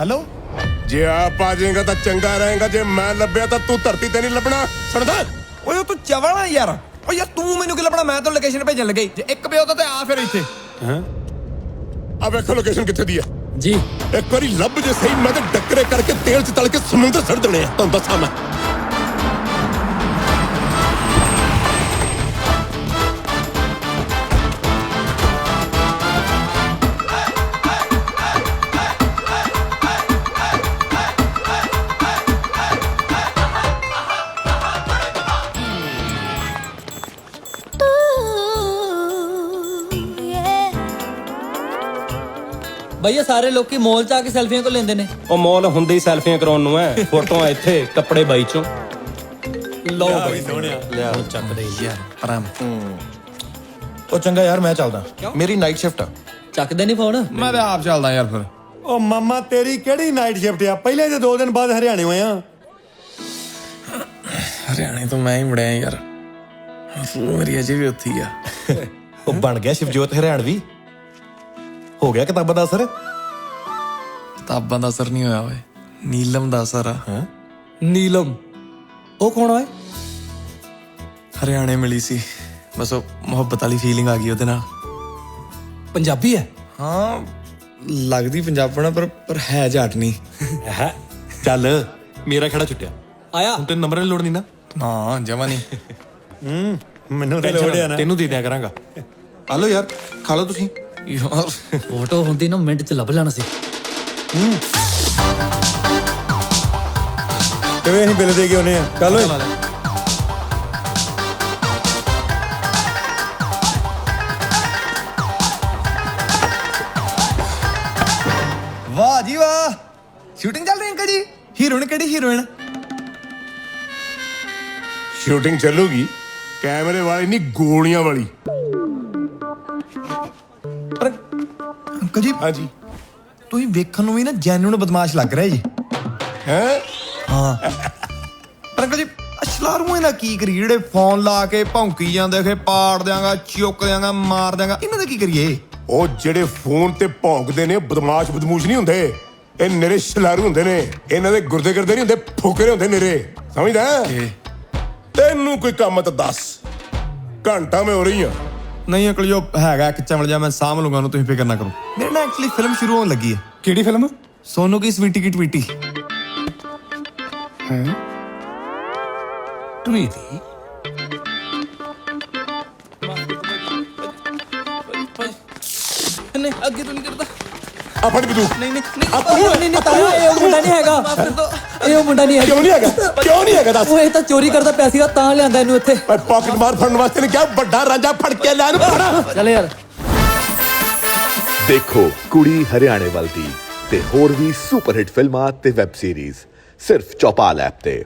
Hello ਜੇ ਆਪ ਆ ਜਾਏਗਾ ਤਾਂ ਚੰਗਾ ਰਹੇਗਾ ਜੇ ਮੈਂ ਲੱਭਿਆ ਤਾਂ ਤੂੰ ਧਰਤੀ ਤੇ ਨਹੀਂ ਲੱਭਣਾ। ਸੁਣਦਾ? ਓਏ ਉਹ ਤੂੰ ਚਵਲ ਯਾਰ। ਓ ਯਾਰ ਤੂੰ ਮੈਨੂੰ ਕਿ ਲੱਭਣਾ? ਮੈਂ ਤਾਂ ਲੋਕੇਸ਼ਨ ਭੇਜਣ ਲੱਗੀ ਜੇ ਇੱਕ ਪਿਓ ਤਾਂ ਤੇ ਆ ਫਿਰ ਇੱਥੇ। ਆ ਵੇਖੋ ਲੋਕੇਸ਼ਨ ਕਿੱਥੇ ਦੀ ਹੈ ਜੀ। ਇੱਕ ਵਾਰੀ ਲੱਭ ਜੇ ਸਹੀ ਮੈਂ ਤਾਂ ਡੱਕਰੇ ਕਰਕੇ ਤੇਲ ਚ ਤਲ ਕੇ ਸਮੁੰਦਰ ਸੜ ਦੇਣੇ ਆ। ਤੁਹਾਨੂੰ ਦੱਸਾਂ ਮੈਂ। ਭਈਆ ਸਾਰੇ ਲੋਕੀ ਮੋਲ ਚ ਆ ਕੇ ਸੈਲਫੀਆਂ ਕੋ ਲੈਂਦੇ ਨੇ? ਉਹ ਮੌਲ ਹੁੰਦੇ ਹੀ ਸੈਲਫੀਆਂ ਕਰਾਉਣ ਨੂੰ ਐ ਫੋਟੋਆਂ ਇੱਥੇ ਕੱਪੜੇ ਬਾਈ ਚੋਂ। ਲਓ ਬਈ। ਸੋਹਣਿਆ। ਲਿਆ ਆਰਾਮ। ਉਹ ਚੰਗਾ ਯਾਰ ਮੈਂ ਚੱਲਦਾ। ਮੇਰੀ ਨਾਈਟ ਸ਼ਿਫਟ ਆ। ਚੱਕਦੇ ਨਹੀਂ ਫੋਨ ਮੈਂ ਤਾਂ ਆਪ ਚੱਲਦਾ ਯਾਰ ਫਿਰ। ਉਹ ਮਾਮਾ ਤੇਰੀ ਕਿਹੜੀ ਨਾਈਟ ਸ਼ਿਫਟ ਆ? ਪਹਿਲੇ ਤੇ ਦੋ ਦਿਨ ਬਾਅਦ ਹਰਿਆਣੇ ਹੋਏ ਆ। ਹਰਿਆਣੇ ਤੋਂ ਮੈਂ ਹੀ ਮੁੜਿਆ ਯਾਰ। ਮੇਰੀ ਅਜੇ ਵੀ ਉੱਥੇ ਹੀ ਆ। ਉਹ ਬਣ ਗਿਆ ਸ਼ਿਵਜੋਤ ਹਰਿਆਣਵੀ। ਹੋ ਗਿਆ ਕਿਤਾਬਾਂ ਦਾ ਅਸਰ? ਕਿਤਾਬਾਂ ਦਾ ਅਸਰ ਨਹੀਂ ਹੋਇਆ ਓਏ। ਨੀਲਮ ਦਾ ਅਸਰ ਆ। ਨੀਲਮ। ਉਹ ਕੌਣ ਹੈ ਹਰਿਆਣੇ ਮਿਲੀ ਸੀ। ਬਸ ਉਹ ਮੁਹੱਬਤ ਵਾਲੀ ਫੀਲਿੰਗ ਆ ਗਈ ਉਹਦੇ ਨਾਲ। ਪੰਜਾਬੀ ਹੈ? ਹਾਂ ਲੱਗਦੀ ਪੰਜਾਬਣਾ ਪਰ ਪਰ ਹੈ ਜਾਟ ਨਹੀਂ। ਹੈ। ਚੱਲ ਮੇਰਾ ਖੜਾ ਛੁੱਟਿਆ। ਆਇਆ। ਹੁਣ ਤੈਨੂੰ ਨੰਬਰ ਦੀ ਲੋੜ ਨਹੀਂ ਨਾ। ਨਾ ਜਮਾ ਨਹੀਂ। ਹੂੰ ਮੈਨੂੰ ਤੇ ਲੋੜ ਨਾ। ਤੈਨੂੰ ਦੇ ਦਿਆ ਕਰਾਂਗਾ। ਆ ਲਓ ਯਾਰ ਖਾ ਲਓ ਤੁਸੀਂ। ਯਾਰ। ਫੋਟੋ ਹੁੰਦੀ ਨਾ ਮਿੰਟ ਚ ਲੱਭ ਲੈਣਾ ਸੀ। ਕਿਵੇਂ ਅਸੀਂ ਬਿੱਲ ਦੇ ਕੇ ਆਉਨੇ ਆ? ਚੱਲ ਓਏ। ਵਾਹ ਜੀ ਵਾਹ। ਸ਼ੂਟਿੰਗ ਚੱਲ ਰਹੀ ਅੰਕਲ ਜੀ? ਹੀਰੋਇਨ ਕਿਹੜੀ ਹੀਰੋਇਨ? ਸ਼ੂਟਿੰਗ ਚੱਲੂਗੀ। ਕੈਮਰੇ ਵਾਲੀ ਨਹੀਂ ਗੋਲੀਆਂ ਵਾਲੀ। ਪਰ ਅੰਕਲ ਜੀ ਹਾਂਜੀ। ਤੁਸੀਂ ਵੇਖਣ ਨੂੰ ਵੀ ਨਾ ਜੈਨੂਨ ਬਦਮਾਸ਼ ਲੱਗ ਰਿਹਾ ਜੀ। ਹੈ? ਹਾਂ। ਪਰ ਅੰਕਲ ਜੀ ਅਸ਼ਲਾਰੂ ਇਹਨਾਂ ਕੀ ਕਰੀ ਜਿਹੜੇ ਫੋਨ ਲਾ ਕੇ ਭੌਂਕੀ ਜਾਂਦੇ ਖੇ ਪਾੜ ਦਿਆਂਗਾ ਚੁੱਕ ਦਿਆਂਗਾ ਮਾਰ ਦਿਆਂਗਾ ਇਹਨਾਂ ਦਾ ਕੀ ਕਰੀਏ? ਉਹ ਜਿਹੜੇ ਫੋਨ ਤੇ ਭੌਂਕਦੇ ਨੇ ਬਦਮਾਸ਼ ਬਦਮੂਸ਼ ਨਹੀਂ ਹੁੰਦੇ। ਇਹ ਨਰੇ ਛਲਾਰੂ ਹੁੰਦੇ ਨੇ। ਇਹਨਾਂ ਦੇ ਗੁਰਦੇ ਕਰਦੇ ਨਹੀਂ ਹੁੰਦੇ ਫੋਕਰੇ ਹੁੰਦੇ ਨਰੇ। ਸਮਝਦਾ? ਤੈਨੂੰ ਕੋਈ ਕੰਮ ਤਾਂ ਦੱਸ। ਘੰਟਾ ਮੈਂ ਹੋ ਰਹੀ ਆ ਨਹੀਂ ਅੰਕਲ ਜੀ ਉਹ ਹੈਗਾ ਇੱਕ ਚਮਲ ਜਾ ਮੈਂ ਸਾਂਭ ਲੂੰਗਾ ਉਹਨੂੰ ਤੁਸੀਂ ਫਿਕਰ ਨਾ ਕਰੋ ਮੇਰੇ ਨਾਲ ਐਕਚੁਅਲੀ ਫਿਲਮ ਸ਼ੁਰੂ ਹੋਣ ਲੱਗੀ ਹੈ ਕਿਹੜੀ ਫਿਲਮ ਸੋਨੂ ਕੀ ਸਵੀਟੀ ਕੀ ਟਵੀਟੀ ਟਵੀਟੀ ਨਹੀਂ ਅੱਗੇ ਤੋਂ ਨਹੀਂ ਕਰਦਾ ਆ ਫੜ ਬਿੱਦੂ ਨਹੀਂ ਨਹੀਂ ਨਹੀਂ ਨਹੀਂ ਨਹੀਂ ਤਾਇਆ ਇਹ ਉਹ ਮੁੰਡਾ ਨਹੀਂ ਹੈਗਾ ਇਹ ਉਹ ਮੁੰਡਾ ਨਹੀਂ ਕਿਉਂ ਹੈਗਾ ਨਹੀਂ ਹੈਗਾ? ਕਿਉਂ ਨਹੀਂ ਹੈਗਾ ਦੱਸ। ਉਹ ਇਹ ਤਾਂ ਚੋਰੀ ਕਰਦਾ ਪਿਆ ਸੀਗਾ ਤਾਂ ਲਿਆਂਦਾ ਇਹਨੂੰ ਇੱਥੇ। ਓਏ ਪਾਕਟ ਮਾਰ ਫੜਨ ਵਾਸਤੇ ਨੇ ਕਿਹਾ ਵੱਡਾ ਰਾਂਝਾ ਫੜ ਕੇ ਲੈ ਨੂੰ ਫੜਾ ਚੱਲ ਯਾਰ। ਦੇਖੋ ਕੁੜੀ ਹਰਿਆਣੇ ਵੱਲ ਦੀ ਤੇ ਹੋਰ ਵੀ ਸੁਪਰ ਹਿੱਟ ਫਿਲਮਾਂ ਤੇ ਵੈਬ ਸੀਰੀਜ਼ ਸਿਰਫ ਚੌਪਾਲ ਐਪ ਤੇ।